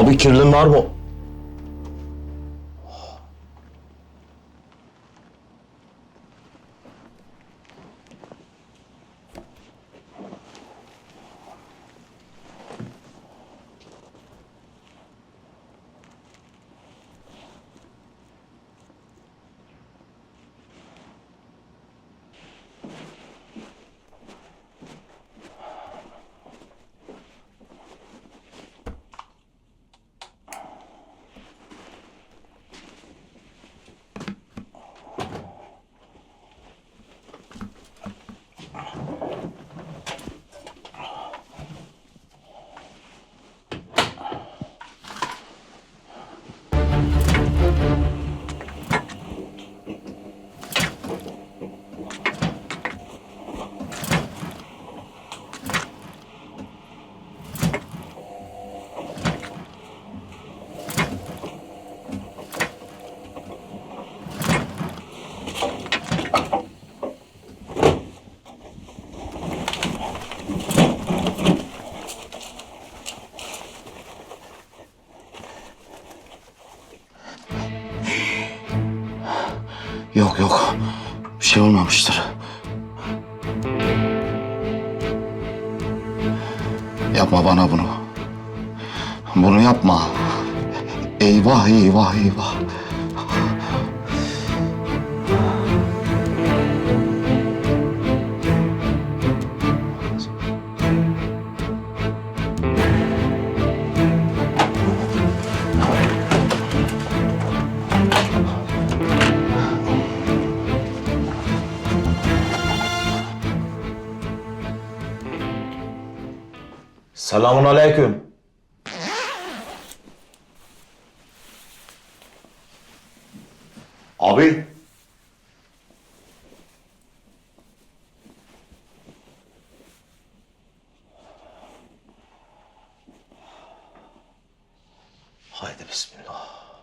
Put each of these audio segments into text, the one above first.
Abi kirlin var mı? Yok yok. Bir şey olmamıştır. Yapma bana bunu. Bunu yapma. Eyvah eyvah eyvah. Selamun aleyküm. Abi. Haydi bismillah.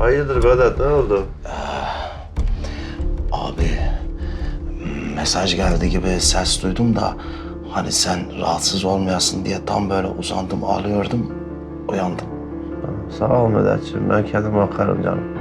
Hayırdır Vedat ne oldu? Abi mesaj geldi gibi ses duydum da hani sen rahatsız olmayasın diye tam böyle uzandım ağlıyordum uyandım. Sağ ol Vedat'cığım ben kendim bakarım canım.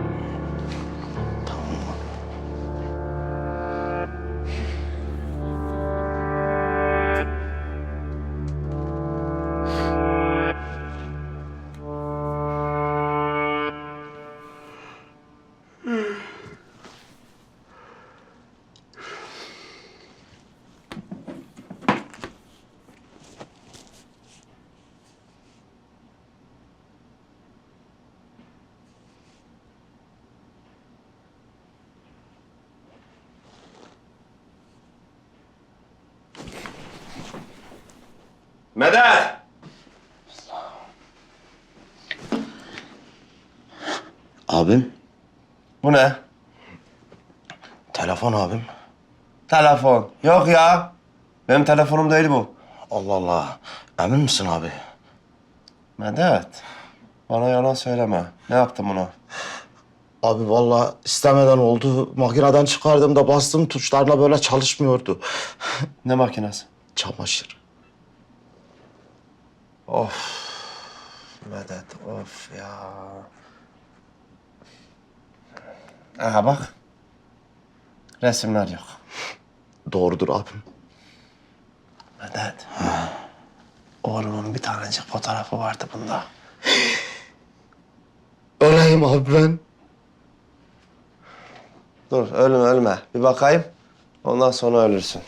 Medet! Abim Bu ne? telefon abim. Telefon. Yok ya. Benim telefonum değil bu. Allah Allah emin misin abi? Medet. Bana yalan söyleme. Ne yaptın buna? Abi vallahi istemeden oldu. Makineden çıkardığımda bastım tuşlarla böyle çalışmıyordu. Ne makinesi? Çamaşır. Of. Medet of ya. Aha bak. Resimler yok. Doğrudur abim. Medet. Oğlumun bir tanecik fotoğrafı vardı bunda. Öleyim abi ben. Dur ölme ölme. Bir bakayım. Ondan sonra ölürsün.